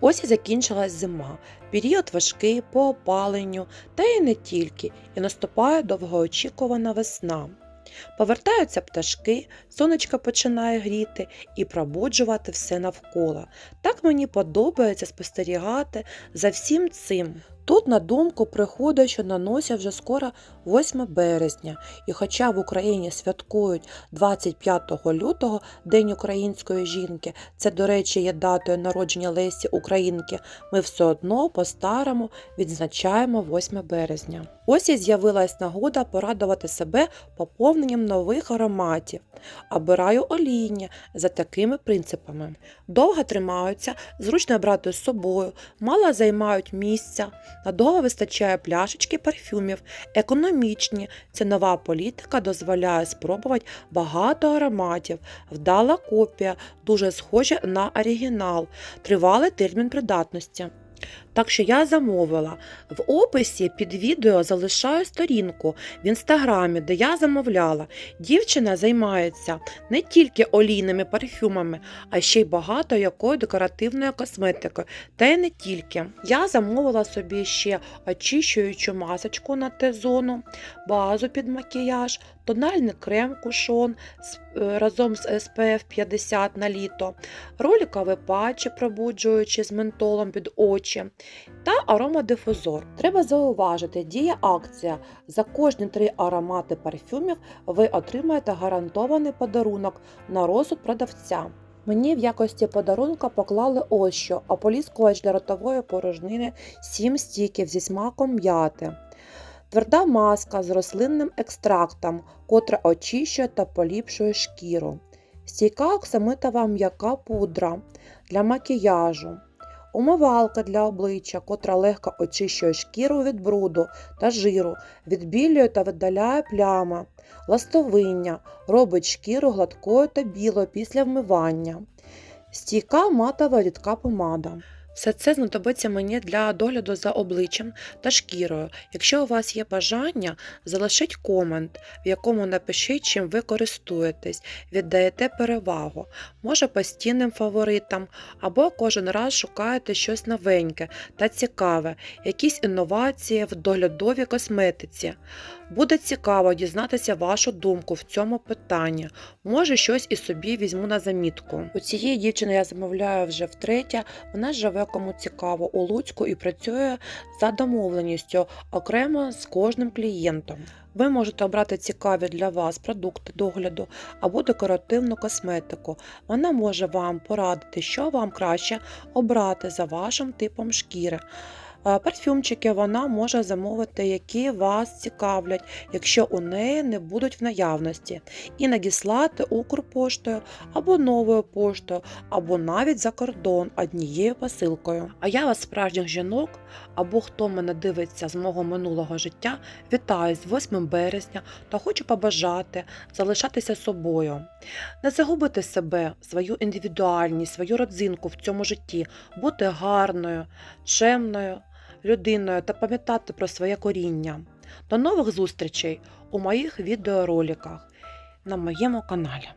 Ось і закінчилась зима. Період важкий по опаленню, та й не тільки, і наступає довгоочікувана весна. Повертаються пташки, сонечко починає гріти і пробуджувати все навколо. Так мені подобається спостерігати за всім цим. Тут на думку приходить, що на носі вже скоро 8 березня, і хоча в Україні святкують 25 лютого День української жінки, це, до речі, є датою народження Лесі Українки, ми все одно по-старому відзначаємо 8 березня. Ось і з'явилась нагода порадувати себе поповненням нових ароматів. Обираю олійня за такими принципами. Довго тримаються, зручно брати з собою, мало займають місця, надовго вистачає пляшечки парфюмів, економічні. Ця нова політика дозволяє спробувати багато ароматів, вдала копія, дуже схожа на оригінал, тривалий термін придатності. Так що я замовила. В описі під відео залишаю сторінку в інстаграмі, де я замовляла. Дівчина займається не тільки олійними парфюмами, а ще й багато якою декоративною косметикою. Та й не тільки. Я замовила собі ще очищуючу масочку на Т-зону, базу під макіяж, тональний крем кушон е, разом з SPF 50 на літо, роликові патчі пробуджуючі з ментолом під очі та аромадифузор. Треба зауважити, діє акція. За кожні три аромати парфюмів ви отримаєте гарантований подарунок на розсуд продавця. Мені в якості подарунка поклали ось що ополіскувач для ротової порожнини 7 стіків зі смаком м'яти. Тверда маска з рослинним екстрактом, котра очищує та поліпшує шкіру. Стійка оксамитова м'яка пудра для макіяжу. Умивалка для обличчя, котра легко очищує шкіру від бруду та жиру, відбілює та видаляє плями. Ластовиння робить шкіру гладкою та білою після вмивання. Стійка матова рідка помада. Все це знадобиться мені для догляду за обличчям та шкірою. Якщо у вас є бажання, залишіть комент, в якому напишіть, чим ви користуєтесь, віддаєте перевагу, може постійним фаворитам, або кожен раз шукаєте щось новеньке та цікаве, якісь інновації в доглядовій косметиці. Буде цікаво дізнатися вашу думку в цьому питанні. Може, щось і собі візьму на замітку. У цієї дівчини я замовляю вже втретє. Вона живе кому цікаво у Луцьку і працює за домовленістю окремо з кожним клієнтом. Ви можете обрати цікаві для вас продукти догляду або декоративну косметику. Вона може вам порадити, що вам краще обрати за вашим типом шкіри. Е, Парфюмчики вона може замовити, які вас цікавлять, якщо у неї не будуть в наявності, і надіслати Укрпоштою або новою поштою, або навіть за кордон однією посилкою. А я вас, справжніх жінок, або хто мене дивиться з мого минулого життя, вітаю з 8 березня та хочу побажати залишатися собою. Не загубити себе, свою індивідуальність, свою родзинку в цьому житті, бути гарною, чемною людиною та пам'ятати про своє коріння. До нових зустрічей у моїх відеороликах на моєму каналі.